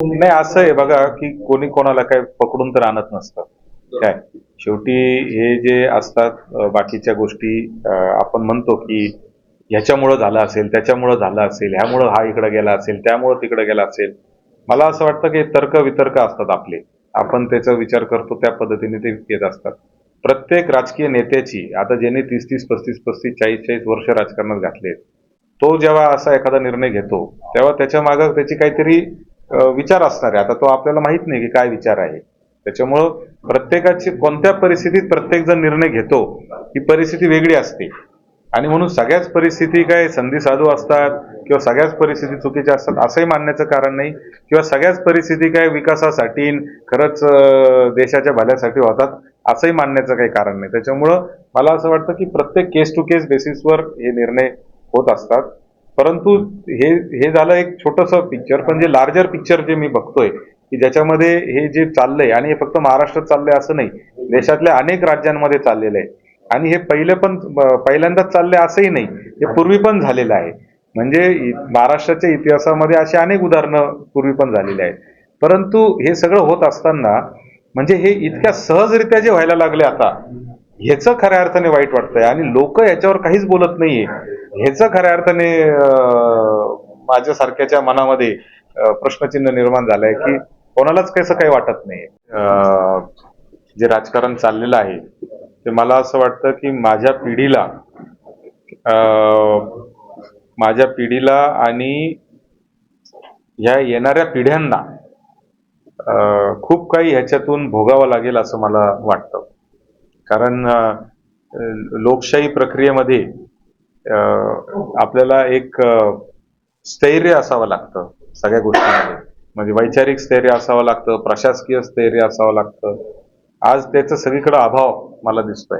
नाही असं आहे बघा की कोणी कोणाला काय पकडून तर आणत नसतं. काय? शेवटी हे जे असतात बाकीच्या गोष्टी आपण म्हणतो की ह्याच्यामुळं झालं असेल त्याच्यामुळं झालं असेल ह्यामुळं हा इकडे गेला असेल त्यामुळं तिकडे गेला असेल. मला असं वाटतं की तर्क वितर्क असतात आपले. आपण त्याचा विचार करतो त्या पद्धतीने ते येत असतात. प्रत्येक राजकीय नेत्याची आता ज्यांनी तीस तीस पस्तीस पस्तीस चाळीस चाळीस वर्ष राजकारणात घातले तो जेव्हा असा एखादा निर्णय घेतो तेव्हा त्याच्या मागं त्याची काहीतरी विचार असणार आहे. आता तो आपल्याला माहीत नाही की काय विचार आहे. त्याच्यामुळं प्रत्येकाची कोणत्या परिस्थितीत प्रत्येक जण निर्णय घेतो ही परिस्थिती वेगळी असते. आणि म्हणून सगळ्याच परिस्थिती काय संधी साधू असतात किंवा सगळ्याच परिस्थिती चुकीच्या असतात असंही मानण्याचं कारण नाही. किंवा सगळ्याच परिस्थिती काय विकासासाठी खरंच देशाच्या भल्यासाठी होतात असंही मानण्याचं काही कारण नाही. त्याच्यामुळं मला असं वाटतं की प्रत्येक केस टू केस बेसिसवर हे निर्णय होत असतात. परंतु हे हे झालं एक छोटंसं पिक्चर पण जे लार्जर पिक्चर जे मी बघतोय की ज्याच्यामध्ये हे जे चाललंय आणि हे फक्त महाराष्ट्रात चाललंय असं नाही देशातल्या अनेक राज्यांमध्ये चाललेलं आहे. आणि हे पहिले पण पहिल्यांदाच चाललंय असंही नाही हे पूर्वी पण झालेलं आहे. म्हणजे महाराष्ट्राच्या इतिहासामध्ये अशी अनेक उदाहरणं पूर्वी पण झालेली आहेत. परंतु हे सगळं होत असताना म्हणजे हे इतक्या सहजरित्या जे व्हायला लागले आता ह्याचं खऱ्या अर्थाने वाईट वाटतंय. आणि लोक याच्यावर काहीच बोलत नाहीये. ह्याचं खऱ्या अर्थाने माझ्यासारख्याच्या मनामध्ये प्रश्नचिन्ह निर्माण झालंय की कोणालाच कसं काही वाटत नाही जे राजकारण चाललेलं आहे ते मला असं वाटतं की माझ्या पिढीला माझ्या पिढीला आणि ह्या येणाऱ्या पिढ्यांना खूप काही ह्याच्यातून भोगावं लागेल असं मला वाटतं. कारण लोकशाही प्रक्रियेमध्ये आपल्याला एक स्थैर्य असावं लागतं सगळ्या गोष्टींमध्ये. म्हणजे वैचारिक स्थैर्य असावं लागतं प्रशासकीय स्थैर्य असावं लागतं. आज त्याचा सगळीकडे अभाव मला दिसतोय.